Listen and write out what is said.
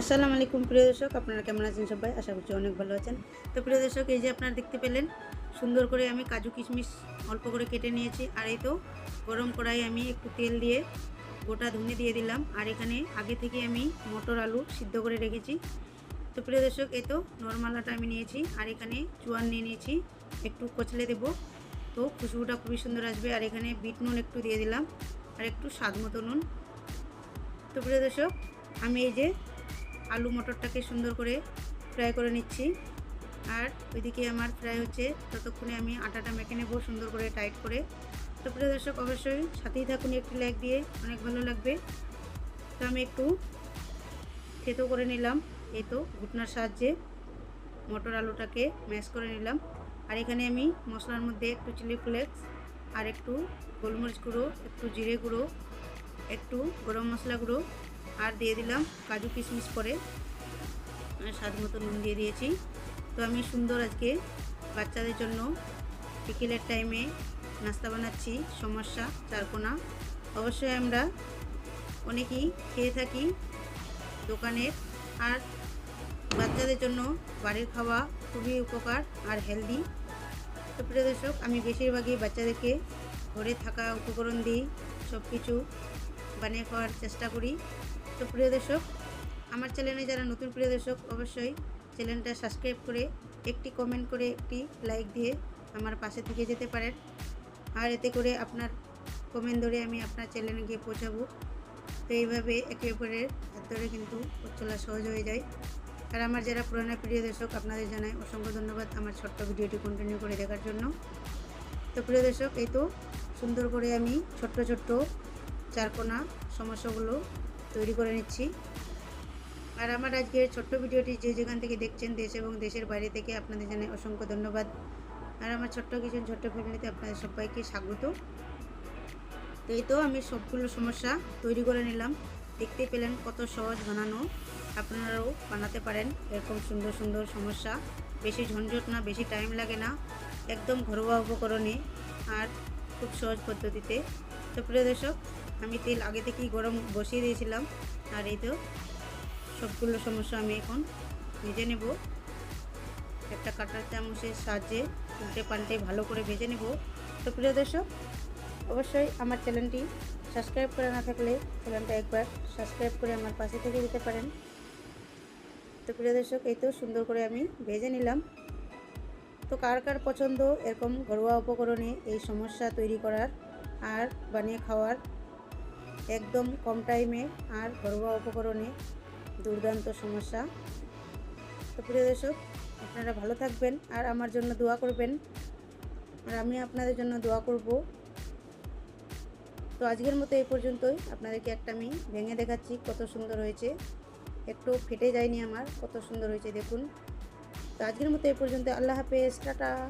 আসসালামু আলাইকুম, প্রিয় দর্শক। আপনারা কেমন আছেন সবাই? আশা করছি অনেক ভালো আছেন। তো প্রিয় দর্শক, এই যে আপনারা দেখতে পেলেন, সুন্দর করে আমি কাজু কিশমিশ অল্প করে কেটে নিয়েছি, আর এই তো গরম কড়াই আমি একটু তেল দিয়ে গোটা ধনে দিয়ে দিলাম। আর এখানে আগে থেকে আমি মটর আলু সিদ্ধ করে রেখেছি। তো প্রিয় দর্শক, এই তো নর্মাল আটা আমি নিয়েছি, আর এখানে চুয়ান নিয়ে নিয়েছি। একটু কচলে দেব। তো খুশবুটা খুবই সুন্দর আসবে। আর এখানে বিট নুন একটু দিয়ে দিলাম, আর একটু স্বাদ মতো নুন। তো প্রিয় দর্শক, আমি এই যে আলু মটরটাকে সুন্দর করে ফ্রাই করে নিচ্ছি। আর ওইদিকে আমার ফ্রাই হচ্ছে, ততক্ষণে আমি আটাটা মেখে নেব সুন্দর করে টাইট করে। তো প্রিয় দর্শক, অবশ্যই সাথেই থাকুন একটি লাইক দিয়ে, অনেক ভালো লাগবে। তো আমি একটু থেতো করে নিলাম, এই তো ঘুটনার সাহায্যে মটর আলুটাকে ম্যাশ করে নিলাম। আর এখানে আমি মশলার মধ্যে একটু চিলি ফ্লেক্স আর একটু গোলমরিচ গুঁড়ো, একটু জিরে গুঁড়ো, একটু গরম মশলা গুঁড়ো আর দিয়ে দিলাম কাজু কিশমিশ পরে। আর স্বাদ মতো নুন দিয়ে দিয়েছি। তো আমি সুন্দর আজকে বাচ্চাদের জন্য বিকেলের টাইমে নাস্তা বানাচ্ছি। সমস্যা, চারকোনা। অবশ্যই আমরা অনেকেই খেয়ে থাকি দোকানের। আর বাচ্চাদের জন্য বাড়ির খাওয়া খুবই উপকার আর হেলদি তো প্রিয় দর্শক, আমি বেশিরভাগই বাচ্চাদেরকে ঘরে থাকা উপকরণ দিই সব কিছু বানিয়ে খাওয়ার চেষ্টা করি। তো প্রিয় দর্শক, আমার চ্যানেলে যারা নতুন প্রিয় দর্শক, অবশ্যই চ্যানেলটা সাবস্ক্রাইব করে, একটি কমেন্ট করে, একটি লাইক দিয়ে আমার পাশে থেকে যেতে পারেন। আর এতে করে আপনার কমেন্ট ধরে আমি আপনার চ্যানেলে গিয়ে পৌঁছাবো। তো এইভাবে একে অপরের হাত ধরে কিন্তু পথ চলা সহজ হয়ে যায়। আর আমার যারা পুরোনো প্রিয় দর্শক, আপনাদের জানাই অসংখ্য ধন্যবাদ আমার ছোট্ট ভিডিওটি কন্টিনিউ করে দেখার জন্য। তো প্রিয় দর্শক, এই তো সুন্দর করে আমি ছোট্ট ছোট্ট চারকোনা সমস্যাগুলো তৈরি করে নিচ্ছি। আর আমার আজকের ছোট্ট ভিডিওটি যে যেখান থেকে দেখছেন দেশ এবং দেশের বাইরে থেকে আপনাদের জানাই অসংখ্য ধন্যবাদ। আর আমার ছোট্ট কিছু ছোট্ট ফ্যামিলিতে আপনাদের সবাইকে স্বাগত। এই তো আমি সবগুলো সমস্যা তৈরি করে নিলাম। দেখতে পেলেন কত সহজ বানানো। আপনারাও বানাতে পারেন এরকম সুন্দর সুন্দর সমস্যা। বেশি ঝঞ্ঝট না, বেশি টাইম লাগে না। একদম ঘরোয়া উপকরণে আর খুব সহজ পদ্ধতিতে। তো প্রিয় দর্শক আমি তেল আগে থেকেই গরম বসিয়ে দিয়েছিলাম। আর এই তো সবগুলো সমস্যা আমি এখন ভেজে নেব। একটা কাটার চামচের সাহায্যে উল্টে পাল্টে ভালো করে ভেজে নেব। তো প্রিয় দর্শক, অবশ্যই আমার চ্যানেলটি সাবস্ক্রাইব করে না থাকলে চ্যানেলটা একবার সাবস্ক্রাইব করে আমার পাশে থেকে দিতে পারেন। তো প্রিয় দর্শক, এই তো সুন্দর করে আমি ভেজে নিলাম। তো কার কার পছন্দ এরকম ঘরোয়া উপকরণে এই সমস্যা তৈরি করার আর বানিয়ে খাওয়ার একদম কম টাইমে আর ঘরোয়া উপকরণে দুর্দান্ত সমস্যা। তো প্রিয় দর্শক, আপনারা ভালো থাকবেন আর আমার জন্য দোয়া করবেন। আর আমি আপনাদের জন্য দোয়া করব। তো আজকের মতো এই পর্যন্তই। আপনাদেরকে একটা আমি ভেঙে দেখাচ্ছি, কত সুন্দর হয়েছে। একটু ফেটে যায়নি আমার, কত সুন্দর হয়েছে, দেখুন। তো আজকের মতো এই পর্যন্ত। আল্লাহ হাফেজ, টাটা।